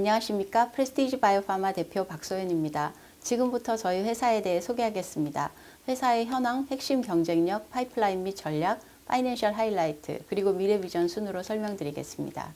안녕하십니까. 프레스티지 바이오파마 대표 박소연입니다. 지금부터 저희 회사에 대해 소개하겠습니다. 회사의 현황, 핵심 경쟁력, 파이프라인 및 전략, 파이낸셜 하이라이트, 그리고 미래 비전 순으로 설명드리겠습니다.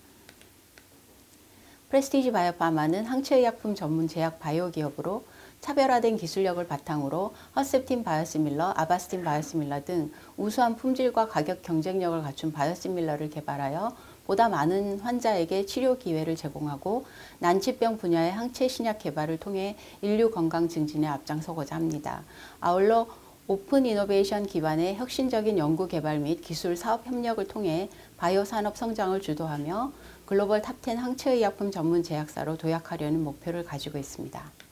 프레스티지 바이오파마는 항체의약품 전문 제약 바이오 기업으로 차별화된 기술력을 바탕으로 허셉틴 바이오시밀러, 아바스틴 바이오시밀러 등 우수한 품질과 가격 경쟁력을 갖춘 바이오시밀러를 개발하여 보다 많은 환자에게 치료 기회를 제공하고 난치병 분야의 항체 신약 개발을 통해 인류 건강 증진에 앞장서고자 합니다. 아울러 오픈 이노베이션 기반의 혁신적인 연구 개발 및 기술 사업 협력을 통해 바이오 산업 성장을 주도하며 글로벌 탑10 항체의약품 전문 제약사로 도약하려는 목표를 가지고 있습니다.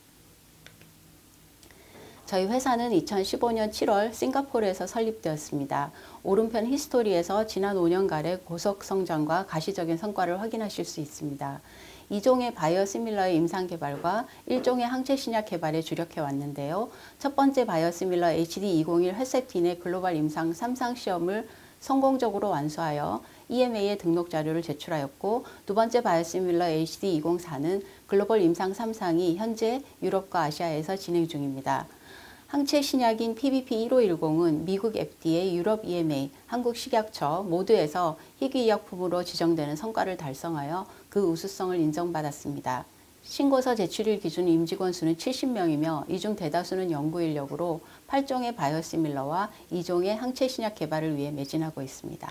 저희 회사는 2015년 7월 싱가포르에서 설립되었습니다. 오른편 히스토리에서 지난 5년간의 고속 성장과 가시적인 성과를 확인하실 수 있습니다. 2종의 바이오시밀러의 임상 개발과 1종의 항체 신약 개발에 주력해 왔는데요. 첫 번째 바이오시밀러 HD201 헬셉틴의 글로벌 임상 3상 시험을 성공적으로 완수하여 EMA에 등록 자료를 제출하였고 두 번째 바이오시밀러 HD204는 글로벌 임상 3상이 현재 유럽과 아시아에서 진행 중입니다. 항체 신약인 PBP1510은 미국 FDA, 유럽 EMA, 한국 식약처 모두에서 희귀의약품으로 지정되는 성과를 달성하여 그 우수성을 인정받았습니다. 신고서 제출일 기준 임직원 수는 70명이며 이 중 대다수는 연구 인력으로 8종의 바이오시밀러와 2종의 항체 신약 개발을 위해 매진하고 있습니다.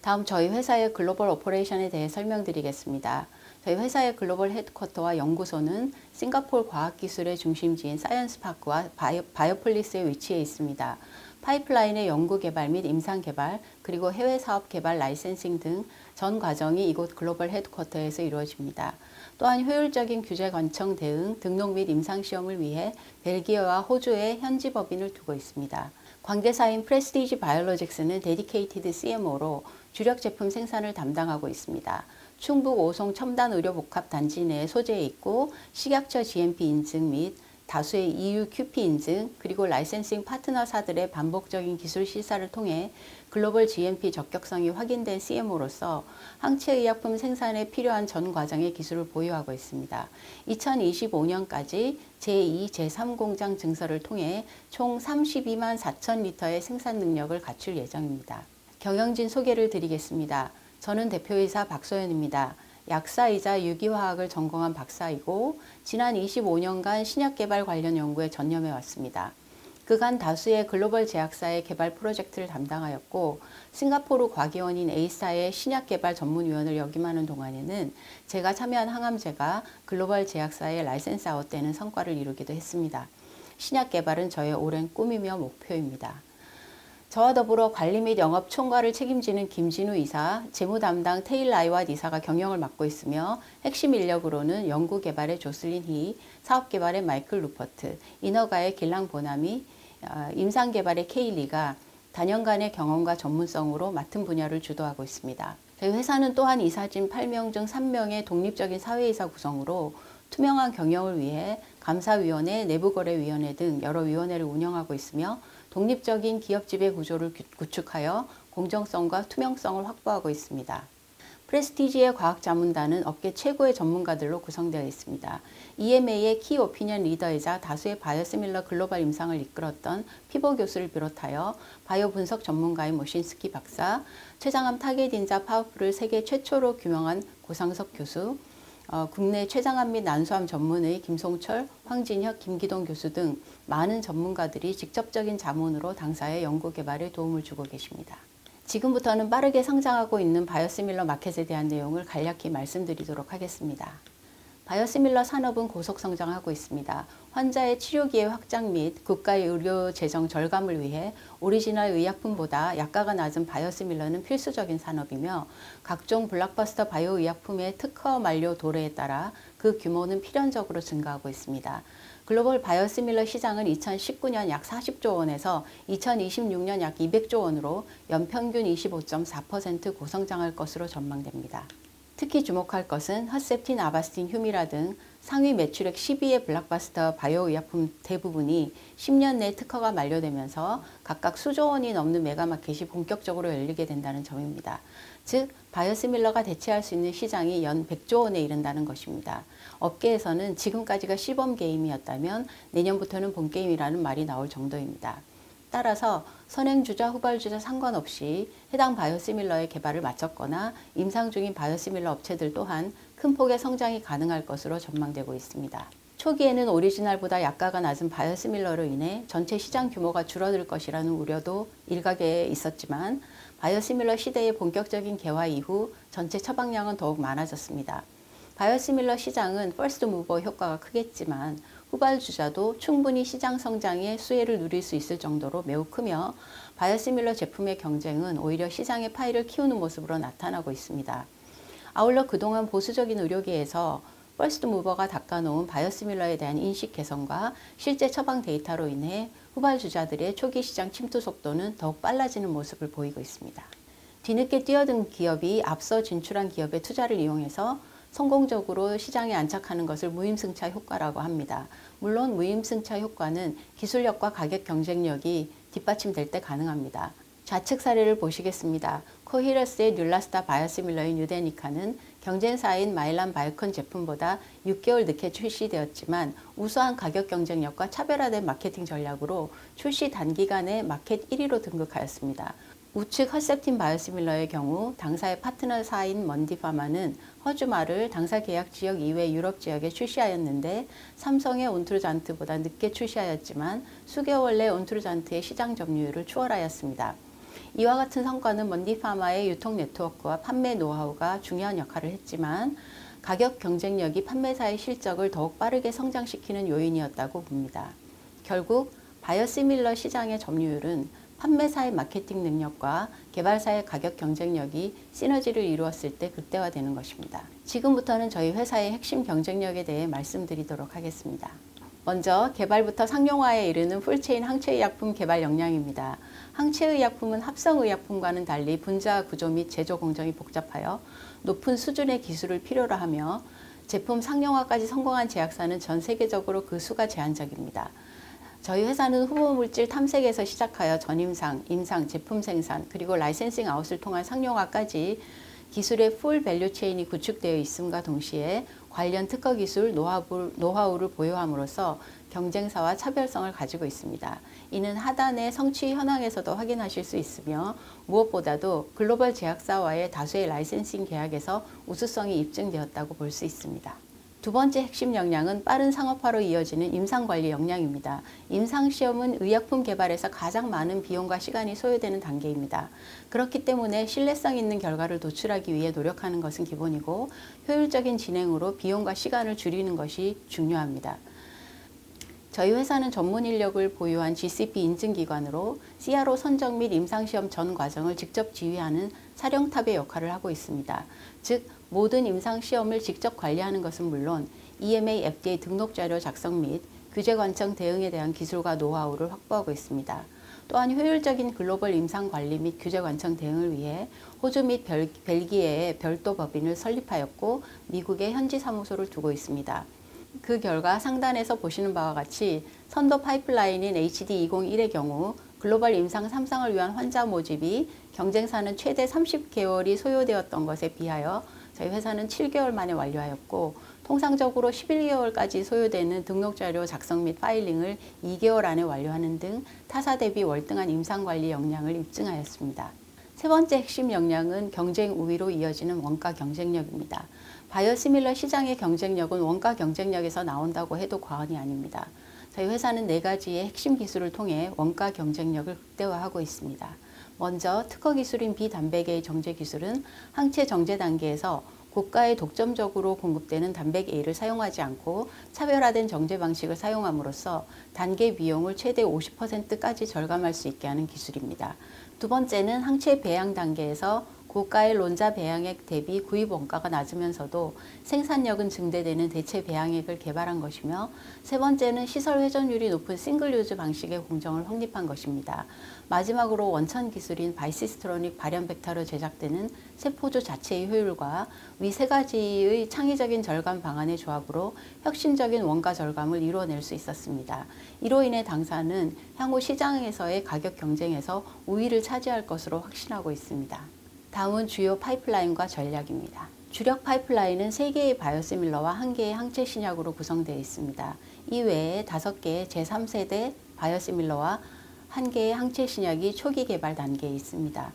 다음 저희 회사의 글로벌 오퍼레이션에 대해 설명드리겠습니다. 저희 회사의 글로벌 헤드쿼터와 연구소는 싱가포르 과학기술의 중심지인 사이언스파크와 바이오, 바이오폴리스에 위치해 있습니다. 파이프라인의 연구 개발 및 임상 개발, 그리고 해외 사업 개발 라이센싱 등 전 과정이 이곳 글로벌 헤드쿼터에서 이루어집니다. 또한 효율적인 규제 관청 대응, 등록 및 임상 시험을 위해 벨기에와 호주에 현지 법인을 두고 있습니다. 관계사인 프레스티지 바이올로직스는 데디케이티드 CMO로 주력 제품 생산을 담당하고 있습니다. 충북 오송 첨단 의료 복합 단지 내에 소재해 있고 식약처 GMP 인증 및 다수의 EU QP 인증 그리고 라이센싱 파트너사들의 반복적인 기술 시사를 통해 글로벌 GMP 적격성이 확인된 CMO로서 항체 의약품 생산에 필요한 전 과정의 기술을 보유하고 있습니다. 2025년까지 제2, 제3 공장 증설을 통해 총 32만 4천 리터의 생산 능력을 갖출 예정입니다. 경영진 소개를 드리겠습니다. 저는 대표이사 박소연입니다. 약사이자 유기화학을 전공한 박사이고 지난 25년간 신약 개발 관련 연구에 전념해 왔습니다. 그간 다수의 글로벌 제약사의 개발 프로젝트를 담당하였고 싱가포르 과기원인 A사의 신약 개발 전문위원을 역임하는 동안에는 제가 참여한 항암제가 글로벌 제약사의 라이센스 아웃되는 성과를 이루기도 했습니다. 신약 개발은 저의 오랜 꿈이며 목표입니다. 저와 더불어 관리 및 영업 총괄을 책임지는 김진우 이사, 재무 담당 테일 라이와 이사가 경영을 맡고 있으며 핵심 인력으로는 연구 개발의 조슬린 히, 사업 개발의 마이클 루퍼트, 인허가의 길랑 보나미, 어, 임상 개발의 케일리가 단연간의 경험과 전문성으로 맡은 분야를 주도하고 있습니다. 저희 회사는 또한 이사진 8명 중 3명의 독립적인 사회이사 구성으로 투명한 경영을 위해 감사위원회, 내부거래위원회 등 여러 위원회를 운영하고 있으며 독립적인 기업 지배 구조를 구축하여 공정성과 투명성을 확보하고 있습니다. 프레스티지의 과학 자문단은 업계 최고의 전문가들로 구성되어 있습니다. EMA의 키 오피니언 리더이자 다수의 바이오시밀러 글로벌 임상을 이끌었던 피보 교수를 비롯하여 바이오 분석 전문가인 모신스키 박사, 췌장암 타겟 인자 파워풀을 세계 최초로 규명한 고상석 교수, 어, 국내 췌장암 및 난소암 전문의 김송철, 황진혁, 김기동 교수 등 많은 전문가들이 직접적인 자문으로 당사의 연구 개발에 도움을 주고 계십니다. 지금부터는 빠르게 성장하고 있는 바이오시밀러 마켓에 대한 내용을 간략히 말씀드리도록 하겠습니다. 바이오시밀러 산업은 고속 성장하고 있습니다. 환자의 치료 기회 확장 및 국가의 의료 재정 절감을 위해 오리지널 의약품보다 약가가 낮은 바이오시밀러는 필수적인 산업이며 각종 블록버스터 바이오 의약품의 특허 만료 도래에 따라 그 규모는 필연적으로 증가하고 있습니다. 글로벌 바이오시밀러 시장은 2019년 약 40조 원에서 2026년 약 200조 원으로 연평균 25.4% 고성장할 것으로 전망됩니다. 특히 주목할 것은 허셉틴, 아바스틴, 휴미라 등 상위 매출액 10위의 블록바스터 바이오 의약품 대부분이 10년 내 특허가 만료되면서 각각 수조 원이 넘는 메가마켓이 본격적으로 열리게 된다는 점입니다. 즉, 바이오시밀러가 대체할 수 있는 시장이 연 100조 원에 이른다는 것입니다. 업계에서는 지금까지가 시범 게임이었다면 내년부터는 본 게임이라는 말이 나올 정도입니다. 따라서 선행주자, 후발주자 상관없이 해당 바이오시밀러의 개발을 마쳤거나 임상 중인 바이오시밀러 업체들 또한 큰 폭의 성장이 가능할 것으로 전망되고 있습니다. 초기에는 오리지널보다 약가가 낮은 바이오시밀러로 인해 전체 시장 규모가 줄어들 것이라는 우려도 일각에 있었지만 바이오시밀러 시대의 본격적인 개화 이후 전체 처방량은 더욱 많아졌습니다. 바이오시밀러 시장은 퍼스트 무버 효과가 크겠지만 후발주자도 충분히 시장 성장의 수혜를 누릴 수 있을 정도로 매우 크며 바이오시밀러 제품의 경쟁은 오히려 시장의 파이를 키우는 모습으로 나타나고 있습니다. 아울러 그동안 보수적인 의료계에서 퍼스트 무버가 닦아놓은 바이오시밀러에 대한 인식 개선과 실제 처방 데이터로 인해 후발주자들의 초기 시장 침투 속도는 더욱 빨라지는 모습을 보이고 있습니다. 뒤늦게 뛰어든 기업이 앞서 진출한 기업의 투자를 이용해서 성공적으로 시장에 안착하는 것을 무임승차 효과라고 합니다. 물론 무임승차 효과는 기술력과 가격 경쟁력이 뒷받침될 때 가능합니다. 좌측 사례를 보시겠습니다. 코히러스의 뉴라스타 바이오시밀러인 유데니카는 경쟁사인 마일란 바이오컨 제품보다 6개월 늦게 출시되었지만 우수한 가격 경쟁력과 차별화된 마케팅 전략으로 출시 단기간에 마켓 1위로 등극하였습니다. 우측 허셉틴 바이오시밀러의 경우 당사의 파트너사인 먼디파마는 허주마를 당사 계약 지역 이외 유럽 지역에 출시하였는데 삼성의 온트루잔트보다 늦게 출시하였지만 수개월 내 온트루잔트의 시장 점유율을 추월하였습니다. 이와 같은 성과는 먼디파마의 유통 네트워크와 판매 노하우가 중요한 역할을 했지만 가격 경쟁력이 판매사의 실적을 더욱 빠르게 성장시키는 요인이었다고 봅니다. 결국 바이오시밀러 시장의 점유율은 판매사의 마케팅 능력과 개발사의 가격 경쟁력이 시너지를 이루었을 때 극대화되는 것입니다. 지금부터는 저희 회사의 핵심 경쟁력에 대해 말씀드리도록 하겠습니다. 먼저 개발부터 상용화에 이르는 풀체인 항체의약품 개발 역량입니다. 항체의약품은 합성의약품과는 달리 분자 구조 및 제조 공정이 복잡하여 높은 수준의 기술을 필요로 하며 제품 상용화까지 성공한 제약사는 전 세계적으로 그 수가 제한적입니다. 저희 회사는 후보 물질 탐색에서 시작하여 전임상, 임상, 제품 생산, 그리고 라이센싱 아웃을 통한 상용화까지 기술의 풀 밸류 체인이 구축되어 있음과 동시에 관련 특허 기술 노하우를, 보유함으로써 경쟁사와 차별성을 가지고 있습니다. 이는 하단의 성취 현황에서도 확인하실 수 있으며 무엇보다도 글로벌 제약사와의 다수의 라이센싱 계약에서 우수성이 입증되었다고 볼 수 있습니다. 두 번째 핵심 역량은 빠른 상업화로 이어지는 임상관리 역량입니다. 임상시험은 의약품 개발에서 가장 많은 비용과 시간이 소요되는 단계입니다. 그렇기 때문에 신뢰성 있는 결과를 도출하기 위해 노력하는 것은 기본이고 효율적인 진행으로 비용과 시간을 줄이는 것이 중요합니다. 저희 회사는 전문 인력을 보유한 GCP 인증기관으로 CRO 선정 및 임상시험 전 과정을 직접 지휘하는 사령탑의 역할을 하고 있습니다. 즉, 모든 임상시험을 직접 관리하는 것은 물론 EMA, FDA 등록 자료 작성 및 규제 관청 대응에 대한 기술과 노하우를 확보하고 있습니다. 또한 효율적인 글로벌 임상 관리 및 규제 관청 대응을 위해 호주 및 벨, 벨기에에 별도 법인을 설립하였고 미국에 현지 사무소를 두고 있습니다. 그 결과 상단에서 보시는 바와 같이 선도 파이프라인인 HD201의 경우 글로벌 임상 3상을 위한 환자 모집이 경쟁사는 최대 30개월이 소요되었던 것에 비하여 저희 회사는 7개월 만에 완료하였고 통상적으로 11개월까지 소요되는 등록 자료 작성 및 파일링을 2개월 안에 완료하는 등 타사 대비 월등한 임상 관리 역량을 입증하였습니다. 세 번째 핵심 역량은 경쟁 우위로 이어지는 원가 경쟁력입니다. 바이오시밀러 시장의 경쟁력은 원가 경쟁력에서 나온다고 해도 과언이 아닙니다. 저희 회사는 네 가지의 핵심 기술을 통해 원가 경쟁력을 극대화하고 있습니다. 먼저 특허 기술인 비단백의 정제 기술은 항체 정제 단계에서 고가에 독점적으로 공급되는 단백 A를 사용하지 않고 차별화된 정제 방식을 사용함으로써 단계 비용을 최대 50%까지 절감할 수 있게 하는 기술입니다. 두 번째는 항체 배양 단계에서 고가의 론자 배양액 대비 구입 원가가 낮으면서도 생산력은 증대되는 대체 배양액을 개발한 것이며 세 번째는 시설 회전율이 높은 싱글 유즈 방식의 공정을 확립한 것입니다. 마지막으로 원천 기술인 바이시스트로닉 발연 벡터로 제작되는 세포조 자체의 효율과 위 세 가지의 창의적인 절감 방안의 조합으로 혁신적인 원가 절감을 이루어낼 수 있었습니다. 이로 인해 당사는 향후 시장에서의 가격 경쟁에서 우위를 차지할 것으로 확신하고 있습니다. 다음은 주요 파이프라인과 전략입니다. 주력 파이프라인은 3개의 바이오시밀러와 1개의 항체 신약으로 구성되어 있습니다. 이 외에 5개의 제3세대 바이오시밀러와 1개의 항체 신약이 초기 개발 단계에 있습니다.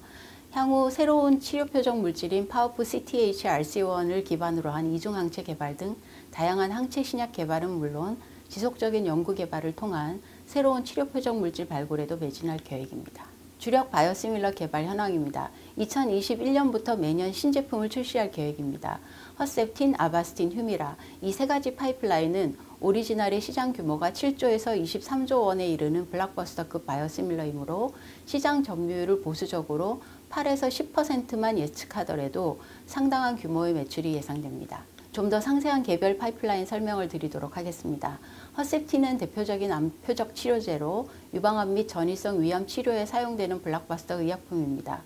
향후 새로운 치료 표적 물질인 파워프 CTH RC1을 기반으로 한 이중 항체 개발 등 다양한 항체 신약 개발은 물론 지속적인 연구 개발을 통한 새로운 치료 표적 물질 발굴에도 매진할 계획입니다. 주력 바이오시밀러 개발 현황입니다. 2021년부터 매년 신제품을 출시할 계획입니다. 허셉틴, 아바스틴, 휴미라 이 세 가지 파이프라인은 오리지널의 시장 규모가 7조에서 23조 원에 이르는 블록버스터급 바이오시밀러이므로 시장 점유율을 보수적으로 8에서 10%만 예측하더라도 상당한 규모의 매출이 예상됩니다. 좀 더 상세한 개별 파이프라인 설명을 드리도록 하겠습니다. 허셉틴은 대표적인 암표적 치료제로 유방암 및 전이성 위암 치료에 사용되는 블록버스터 의약품입니다.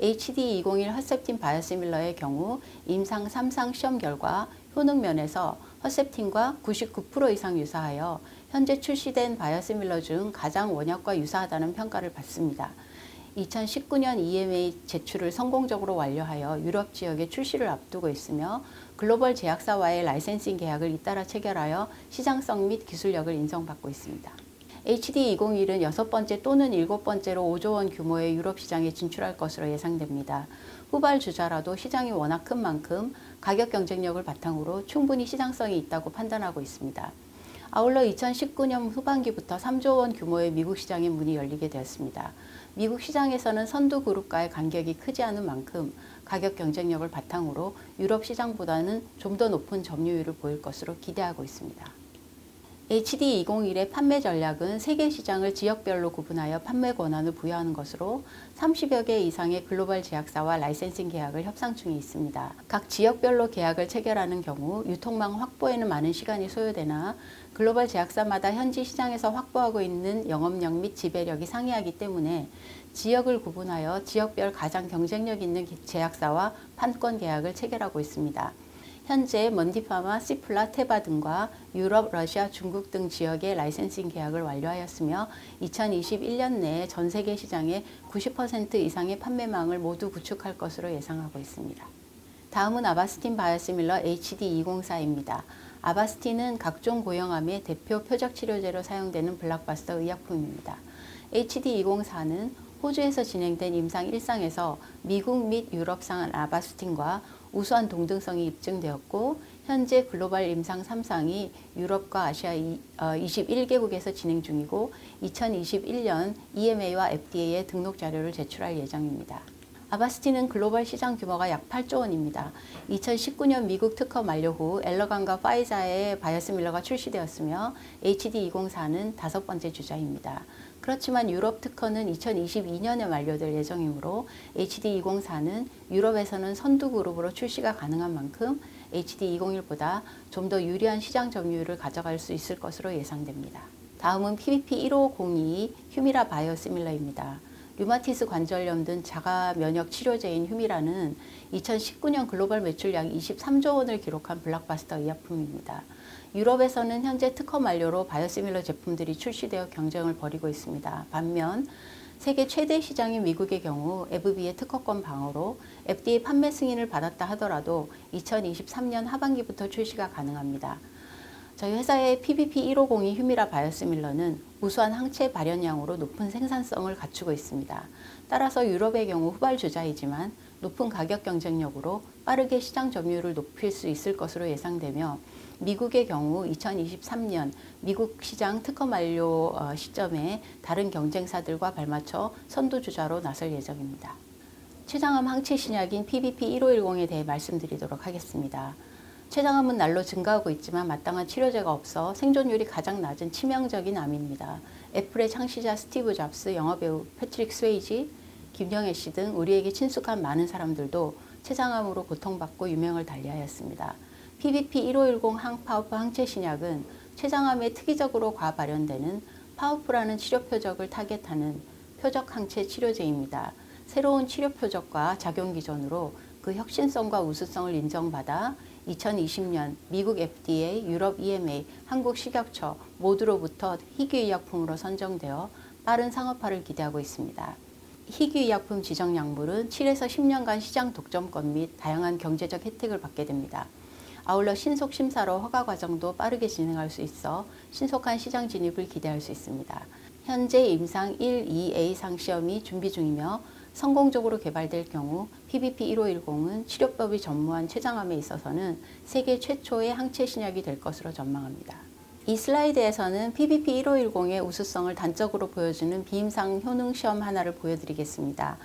HD201 허셉틴 바이오시밀러의 경우 임상 3상 시험 결과 효능 면에서 허셉틴과 99% 이상 유사하여 현재 출시된 바이오시밀러 중 가장 원약과 유사하다는 평가를 받습니다. 2019년 EMA 제출을 성공적으로 완료하여 유럽 지역에 출시를 앞두고 있으며 글로벌 제약사와의 라이센싱 계약을 잇따라 체결하여 시장성 및 기술력을 인정받고 있습니다. HD201은 여섯 번째 또는 일곱 번째로 5조 원 규모의 유럽 시장에 진출할 것으로 예상됩니다. 후발 주자라도 시장이 워낙 큰 만큼 가격 경쟁력을 바탕으로 충분히 시장성이 있다고 판단하고 있습니다. 아울러 2019년 후반기부터 3조 원 규모의 미국 시장의 문이 열리게 되었습니다. 미국 시장에서는 선두 그룹과의 간격이 크지 않은 만큼 가격 경쟁력을 바탕으로 유럽 시장보다는 좀 더 높은 점유율을 보일 것으로 기대하고 있습니다. HD201의 판매 전략은 세계 시장을 지역별로 구분하여 판매 권한을 부여하는 것으로 30여 개 이상의 글로벌 제약사와 라이센싱 계약을 협상 중에 있습니다. 각 지역별로 계약을 체결하는 경우 유통망 확보에는 많은 시간이 소요되나 글로벌 제약사마다 현지 시장에서 확보하고 있는 영업력 및 지배력이 상이하기 때문에 지역을 구분하여 지역별 가장 경쟁력 있는 제약사와 판권 계약을 체결하고 있습니다. 현재 먼디파마, 시플라, 테바 등과 유럽, 러시아, 중국 등 지역의 라이센싱 계약을 완료하였으며 2021년 내에 전 세계 시장의 90% 이상의 판매망을 모두 구축할 것으로 예상하고 있습니다. 다음은 아바스틴 바이오시밀러 HD204입니다. 아바스틴은 각종 고형암의 대표 표적 치료제로 사용되는 블록버스터 의약품입니다. HD204는 호주에서 진행된 임상 1상에서 미국 및 유럽상 아바스틴과 우수한 동등성이 입증되었고 현재 글로벌 임상 3상이 유럽과 아시아 21개국에서 진행 중이고 2021년 EMA와 FDA에 등록 자료를 제출할 예정입니다. 아바스틴은 글로벌 시장 규모가 약 8조 원입니다. 2019년 미국 특허 만료 후 엘러간과 파이자의 바이오시밀러가 출시되었으며 HD204는 다섯 번째 주자입니다. 그렇지만 유럽 특허는 2022년에 만료될 예정이므로 HD204는 유럽에서는 선두 그룹으로 출시가 가능한 만큼 HD201보다 좀 더 유리한 시장 점유율을 가져갈 수 있을 것으로 예상됩니다. 다음은 PBP1502 휴미라 바이오시밀러입니다. 류마티스 관절염 등 자가 면역 치료제인 휴미라는 2019년 글로벌 매출량 23조 원을 기록한 블록바스터 의약품입니다. 유럽에서는 현재 특허 만료로 바이오시밀러 제품들이 출시되어 경쟁을 벌이고 있습니다. 반면 세계 최대 시장인 미국의 경우 FB의 특허권 방어로 FDA 판매 승인을 받았다 하더라도 2023년 하반기부터 출시가 가능합니다. 저희 회사의 PBP1502 휴미라 바이오시밀러는 우수한 항체 발현량으로 높은 생산성을 갖추고 있습니다. 따라서 유럽의 경우 후발 주자이지만 높은 가격 경쟁력으로 빠르게 시장 점유율을 높일 수 있을 것으로 예상되며 미국의 경우 2023년 미국 시장 특허 만료 어, 시점에 다른 경쟁사들과 발맞춰 선두주자로 나설 예정입니다. 췌장암 항체 신약인 PBP1510에 대해 말씀드리도록 하겠습니다. 췌장암은 날로 증가하고 있지만 마땅한 치료제가 없어 생존율이 가장 낮은 치명적인 암입니다. 애플의 창시자 스티브 잡스, 영화배우 패트릭 스웨이지, 김경애 씨 등 우리에게 친숙한 많은 사람들도 췌장암으로 고통받고 유명을 달리하였습니다. PBP 1510 항파우프 항체 신약은 췌장암에 특이적으로 과발현되는 파우프라는 치료 표적을 타겟하는 표적 항체 치료제입니다. 새로운 치료 표적과 작용 기전으로 그 혁신성과 우수성을 인정받아 2020년 미국 FDA, 유럽 EMA, 한국 식약처 모두로부터 희귀의약품으로 선정되어 빠른 상업화를 기대하고 있습니다. 희귀의약품 지정 약물은 7에서 10년간 시장 독점권 및 다양한 경제적 혜택을 받게 됩니다. 아울러 신속 심사로 허가 과정도 빠르게 진행할 수 있어 신속한 시장 진입을 기대할 수 있습니다. 현재 임상 1, 2A상 시험이 준비 중이며 성공적으로 개발될 경우 PBP 1510은 치료법이 전무한 췌장암에 있어서는 세계 최초의 항체 신약이 될 것으로 전망합니다. 이 슬라이드에서는 PBP 1510의 우수성을 단적으로 보여주는 비임상 효능 시험 하나를 보여드리겠습니다.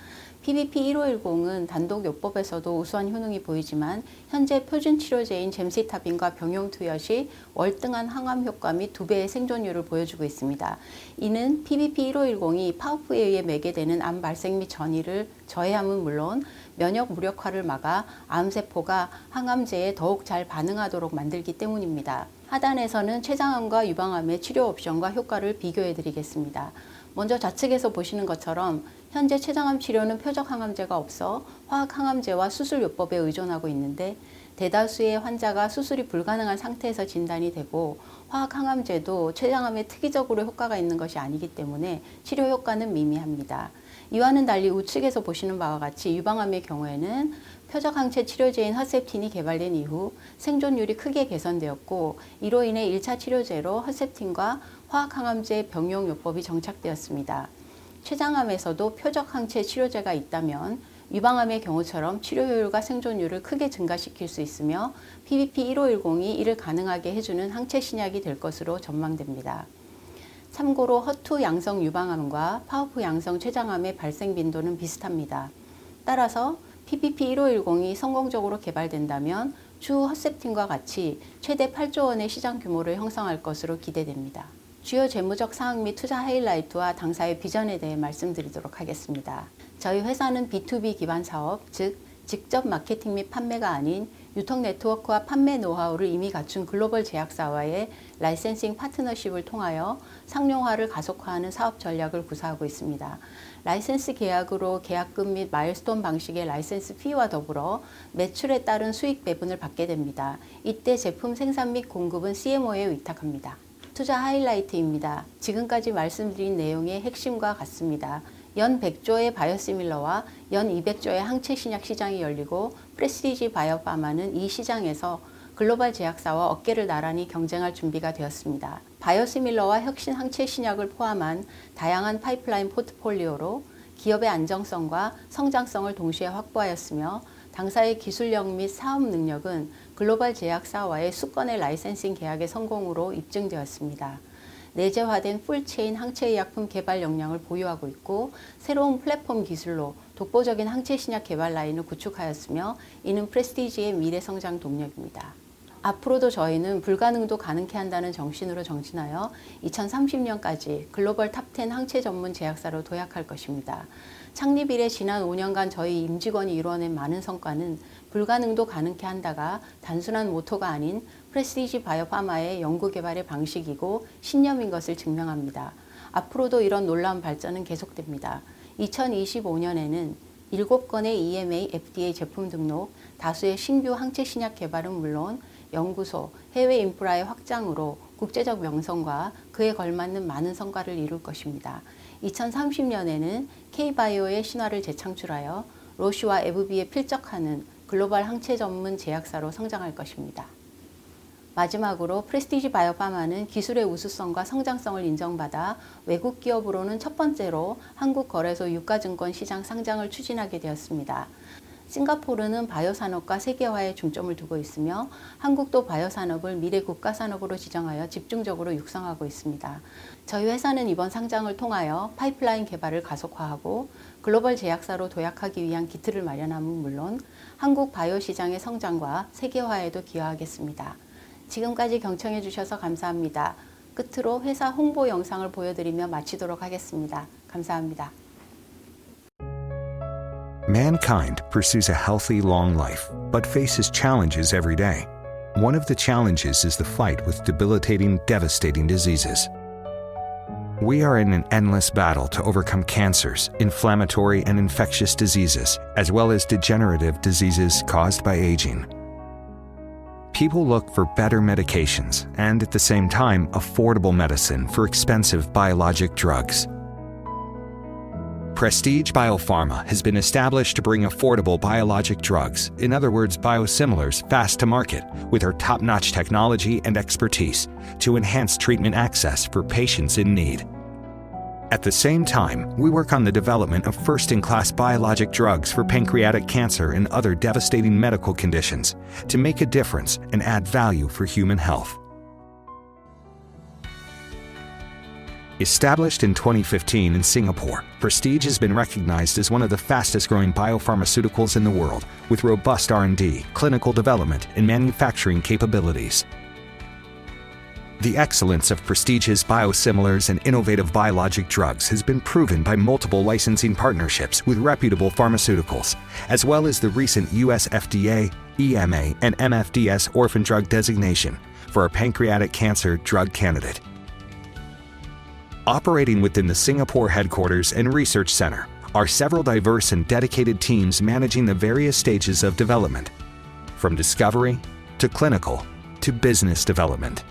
PBP 1510은 단독 요법에서도 우수한 효능이 보이지만 현재 표준 치료제인 잼시타빈과 병용 투여 시 월등한 항암 효과 및 두 배의 생존율을 보여주고 있습니다. 이는 PBP 1510이 파우프에 의해 매개되는 암 발생 및 전이를 저해함은 물론 면역 무력화를 막아 암세포가 항암제에 더욱 잘 반응하도록 만들기 때문입니다. 하단에서는 췌장암과 유방암의 치료 옵션과 효과를 비교해 드리겠습니다. 먼저 좌측에서 보시는 것처럼 현재 췌장암 치료는 표적 항암제가 없어 화학 항암제와 수술 요법에 의존하고 있는데 대다수의 환자가 수술이 불가능한 상태에서 진단이 되고 화학 항암제도 췌장암에 특이적으로 효과가 있는 것이 아니기 때문에 치료 효과는 미미합니다. 이와는 달리 우측에서 보시는 바와 같이 유방암의 경우에는 표적 항체 치료제인 허셉틴이 개발된 이후 생존율이 크게 개선되었고 이로 인해 1차 치료제로 허셉틴과 화학 항암제 병용 요법이 정착되었습니다. 췌장암에서도 표적 항체 치료제가 있다면 유방암의 경우처럼 치료 효율과 생존율을 크게 증가시킬 수 있으며 PBP 1510이 이를 가능하게 해주는 항체 신약이 될 것으로 전망됩니다. 참고로 허투 양성 유방암과 파우프 양성 췌장암의 발생 빈도는 비슷합니다. 따라서 PBP 1510이 성공적으로 개발된다면 주 허셉틴과 같이 최대 8조 원의 시장 규모를 형성할 것으로 기대됩니다. 주요 재무적 사항 및 투자 하이라이트와 당사의 비전에 대해 말씀드리도록 하겠습니다. 저희 회사는 B2B 기반 사업, 즉 직접 마케팅 및 판매가 아닌 유통 네트워크와 판매 노하우를 이미 갖춘 글로벌 제약사와의 라이센싱 파트너십을 통하여 상용화를 가속화하는 사업 전략을 구사하고 있습니다. 라이센스 계약으로 계약금 및 마일스톤 방식의 라이센스 피와 더불어 매출에 따른 수익 배분을 받게 됩니다. 이때 제품 생산 및 공급은 CMO에 위탁합니다. 투자 하이라이트입니다. 지금까지 말씀드린 내용의 핵심과 같습니다. 연 100조의 바이오시밀러와 연 200조의 항체 신약 시장이 열리고 프레스티지 바이오파마는 이 시장에서 글로벌 제약사와 어깨를 나란히 경쟁할 준비가 되었습니다. 바이오시밀러와 혁신 항체 신약을 포함한 다양한 파이프라인 포트폴리오로 기업의 안정성과 성장성을 동시에 확보하였으며 당사의 기술력 및 사업 능력은 글로벌 제약사와의 수건의 라이센싱 계약의 성공으로 입증되었습니다. 내재화된 풀체인 항체 의약품 개발 역량을 보유하고 있고 새로운 플랫폼 기술로 독보적인 항체 신약 개발 라인을 구축하였으며 이는 프레스티지의 미래 성장 동력입니다. 앞으로도 저희는 불가능도 가능케 한다는 정신으로 정진하여 2030년까지 글로벌 탑10 항체 전문 제약사로 도약할 것입니다. 창립 이래 지난 5년간 저희 임직원이 이루어낸 많은 성과는 불가능도 가능케 한다가 단순한 모토가 아닌 프레스티지 바이오파마의 연구개발의 방식이고 신념인 것을 증명합니다. 앞으로도 이런 놀라운 발전은 계속됩니다. 2025년에는 7건의 EMA, FDA 제품 등록, 다수의 신규 항체 신약 개발은 물론 연구소, 해외 인프라의 확장으로 국제적 명성과 그에 걸맞는 많은 성과를 이룰 것입니다. 2030년에는 K바이오의 신화를 재창출하여 로시와 에브비에 필적하는 글로벌 항체 전문 제약사로 성장할 것입니다. 마지막으로 프레스티지 바이오파마는 기술의 우수성과 성장성을 인정받아 외국 기업으로는 첫 번째로 한국 거래소 유가증권 시장 상장을 추진하게 되었습니다. 싱가포르는 바이오 산업과 세계화에 중점을 두고 있으며 한국도 바이오 산업을 미래 국가 산업으로 지정하여 집중적으로 육성하고 있습니다. 저희 회사는 이번 상장을 통하여 파이프라인 개발을 가속화하고 글로벌 제약사로 도약하기 위한 기틀을 마련함은 물론 한국 바이오 시장의 성장과 세계화에도 기여하겠습니다. 지금까지 경청해 주셔서 감사합니다. 끝으로 회사 홍보 영상을 보여드리며 마치도록 하겠습니다. 감사합니다. Mankind pursues a healthy, long life, but faces challenges every day. One of the challenges is the fight with debilitating, devastating diseases. We are in an endless battle to overcome cancers, inflammatory and infectious diseases, as well as degenerative diseases caused by aging. People look for better medications and, at the same time, affordable medicine for expensive biologic drugs. Prestige Biopharma has been established to bring affordable biologic drugs, in other words, biosimilars, fast to market with our top notch technology and expertise to enhance treatment access for patients in need. At the same time, we work on the development of first in class biologic drugs for pancreatic cancer and other devastating medical conditions to make a difference and add value for human health. Established in 2015 in Singapore, Prestige has been recognized as one of the fastest-growing biopharmaceuticals in the world with robust R&D, clinical development, and manufacturing capabilities. The excellence of Prestige's biosimilars and innovative biologic drugs has been proven by multiple licensing partnerships with reputable pharmaceuticals, as well as the recent US FDA, EMA, and MFDS orphan drug designation for a pancreatic cancer drug candidate. Operating within the Singapore headquarters and research center are several diverse and dedicated teams managing the various stages of development, from discovery to clinical to business development.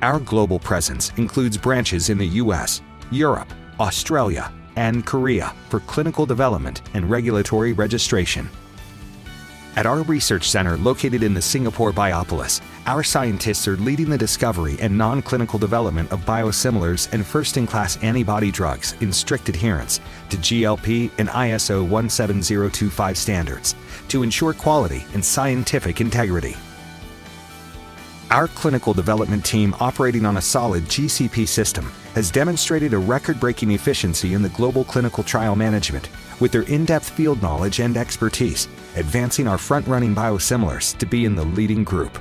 Our global presence includes branches in the US, Europe, Australia, and Korea for clinical development and regulatory registration. At our research center located in the Singapore Biopolis, our scientists are leading the discovery and non clinical development of biosimilars and first in class antibody drugs in strict adherence to GLP and ISO 17025 standards to ensure quality and scientific integrity. Our clinical development team, operating on a solid GCP system, has demonstrated a record breaking efficiency in the global clinical trial management with their in depth field knowledge and expertise, advancing our front running biosimilars to be in the leading group.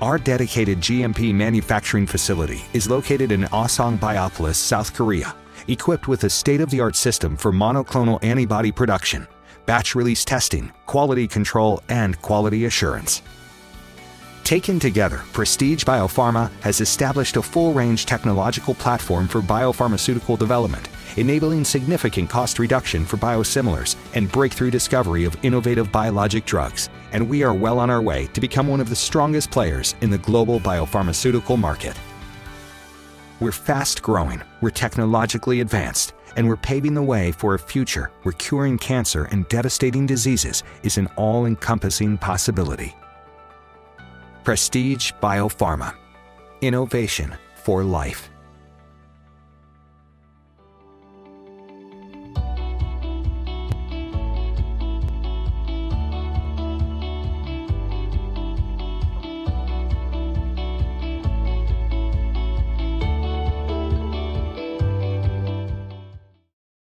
Our dedicated GMP manufacturing facility is located in Osong Biopolis, South Korea, equipped with a state of the art system for monoclonal antibody production, batch release testing, quality control, and quality assurance. Taken together, Prestige Biopharma has established a full range technological platform for biopharmaceutical development, enabling significant cost reduction for biosimilars and breakthrough discovery of innovative biologic drugs. And we are well on our way to become one of the strongest players in the global biopharmaceutical market. We're fast growing, we're technologically advanced, and we're paving the way for a future where curing cancer and devastating diseases is an all encompassing possibility. Prestige Biopharma. Innovation for life.